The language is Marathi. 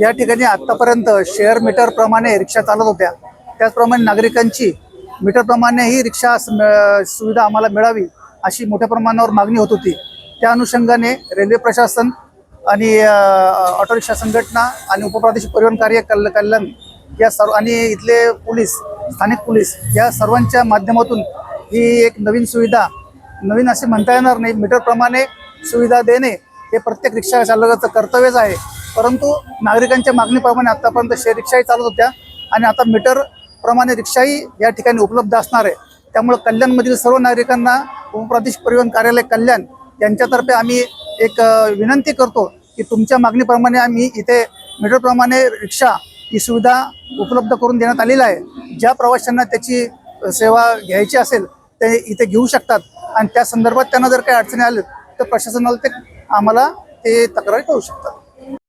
या ठिकाणी आतापर्यंत शेअर मीटर प्रमाणे रिक्षा चालत होत्या. त्याचप्रमाणे नागरिकांची मीटरप्रमाणे ही रिक्षा सुविधा आम्हाला मिळावी अशी मोठ्या प्रमाणावर मागणी होत होती. त्या अनुषंगाने रेल्वे प्रशासन आणि ऑटोरिक्षा ऑटो रिक्षा संघटना आणि उपप्रादेशिक परिवहन कार्य कल कल्याण या सर्व आणि इथले पोलीस स्थानिक पोलीस या सर्वांच्या माध्यमातून ही एक नवीन सुविधा नवीन असे म्हणता येणार नाही. मीटरप्रमाणे सुविधा देणे हे प्रत्येक रिक्षा चालकाचं कर्तव्यच आहे. परंतु नागरिकांच्या मागणीप्रमाणे आतापर्यंत शे रिक्षाही चालत होत्या आणि आता मीटर प्रमाणे रिक्षाही या ठिकाणी उपलब्ध असणार आहे. त्यामुळे कल्याणमधील सर्व नागरिकांना उपप्रादेशिक परिवहन कार्यालय कल्याण यांच्यातर्फे आम्ही एक विनंती करतो की तुमच्या मागणीप्रमाणे आम्ही इथे मीटरप्रमाणे रिक्षा ही सुविधा उपलब्ध करून देण्यात आलेली आहे. ज्या प्रवाशांना त्याची सेवा घ्यायची असेल ते इथे घेऊ शकतात आणि त्या संदर्भात त्यांना जर काही अडचणी आल्या तर प्रशासनाला ते आम्हाला ते तक्रारी करू शकतात.